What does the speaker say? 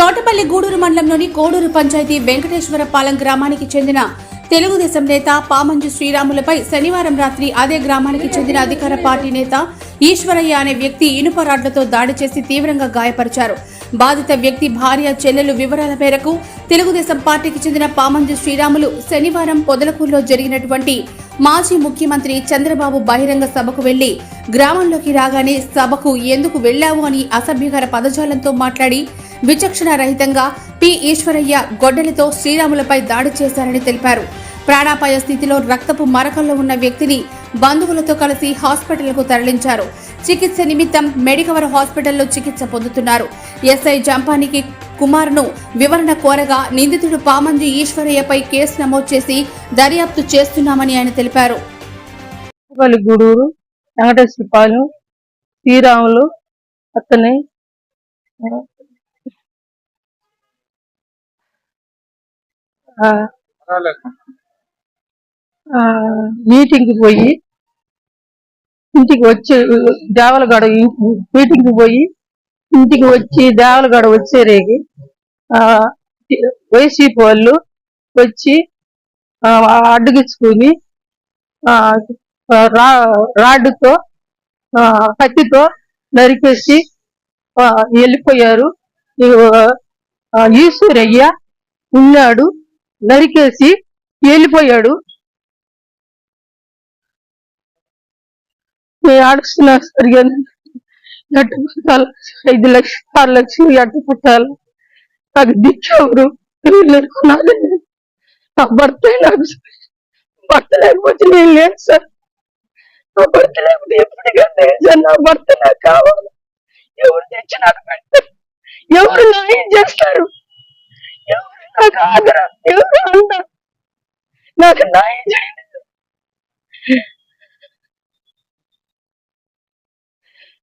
తోటపల్లి గూడూరు మండలంలోని కోడూరు పంచాయతీ వెంకటేశ్వరపాలెం గ్రామానికి చెందిన తెలుగుదేశం నేత పామంజు శ్రీరాములపై శనివారం రాత్రి అదే గ్రామానికి చెందిన అధికార పార్టీ నేత ఈశ్వరయ్య అనే వ్యక్తి ఇనుప రాడ్లతో దాడి చేసి తీవ్రంగా గాయపరిచారు. బాధిత వ్యక్తి భార్య చెల్లెలు వివరాల మేరకు తెలుగుదేశం పార్టీకి చెందిన పామంజు శ్రీరాములు శనివారం పొదలకూరులో జరిగినటువంటి మాజీ ముఖ్యమంత్రి చంద్రబాబు బహిరంగ సభకు వెళ్ళి గ్రామంలోకి రాగానే సభకు ఎందుకు వెళ్ళావు అని అసభ్యకర పదజాలంతో మాట్లాడి విచక్షణ రహితంగా పి. ఈశ్వరయ్య గొడ్డలితో శ్రీరాములపై దాడి చేశారని తెలిపారు. ప్రాణాపాయ స్థితిలో రక్తపు మరకల్లో ఉన్న వ్యక్తిని బంధువులతో కలిసి హాస్పిటల్కు తరలించారు. చికిత్స నిమిత్తం మెడికవర్ హాస్పిటల్లో చికిత్స పొందుతున్నారు. ఎస్ఐ జంపానికి కుమార్ను వివరణ కోరగా నిందితుడు పామంజి ఈశ్వరయ్యపై కేసు నమోదు చేసి దర్యాప్తు చేస్తున్నామని ఆయన తెలిపారు. పల్లి గూడూరు వెంకటేశ్వరపాలెం శ్రీరాములు అతని ఆ, మీటింగ్కి పోయి ఇంటికి వచ్చి దేవలగడ మీటింగ్కి పోయి ఇంటికి వచ్చి దేవలగడ వచ్చేరేగి ఆ, వైసీపీ వాళ్ళు వచ్చి అడ్డగించుకుని రా రాడ్డుతో కత్తితో నరికేసి వెళ్ళిపోయారు. ఈశ్వరయ్య ఉన్నాడు నరికేసి వెళ్ళిపోయాడు. నేను అడుస్తున్నా పుట్టాలి. ఐదు లక్షలు ఆరు లక్షలు ఎట్ట పుట్టాలి? నాకు దిక్కెవరు వీళ్ళకు నాదే. నా భర్త నాకు భర్త లేకపోతే నేను లేదు సార్. నా భర్త లేకపోతే ఎప్పటికంటే సార్. నా భర్త నాకు కావాలి. ఎవరు తెచ్చి నాకు పెడతారు ఎవరు న్యాయం చేస్తారు? ఎవరు నాకు ఆదర ఎవరు అండ నాకు న్యాయం చేయండి.